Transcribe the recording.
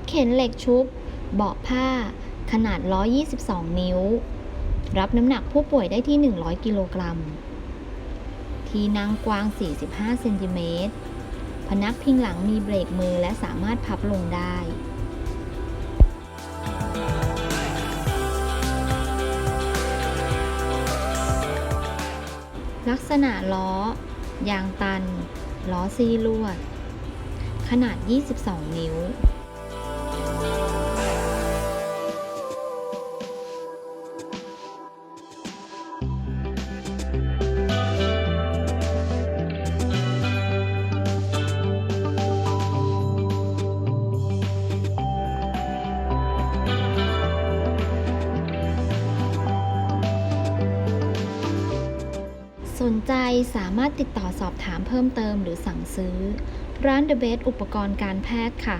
ถเข็นเหล็กชุบ เบาะผ้า ขนาด 122 นิ้ว รับน้ำหนักผู้ป่วยได้ที่ 100 กิโลกรัม ที่นั่งกว้าง 45 เซนติเมตร พนักพิงหลังมีเบรกมือและสามารถพับลงได้ลักษณะล้อ ยางตัน ล้อซีลวด ขนาด 22 นิ้ว สนใจสามารถติดต่อสอบถามเพิ่มเติมหรือสั่งซื้อ ร้าน The Best อุปกรณ์การแพทย์ค่ะ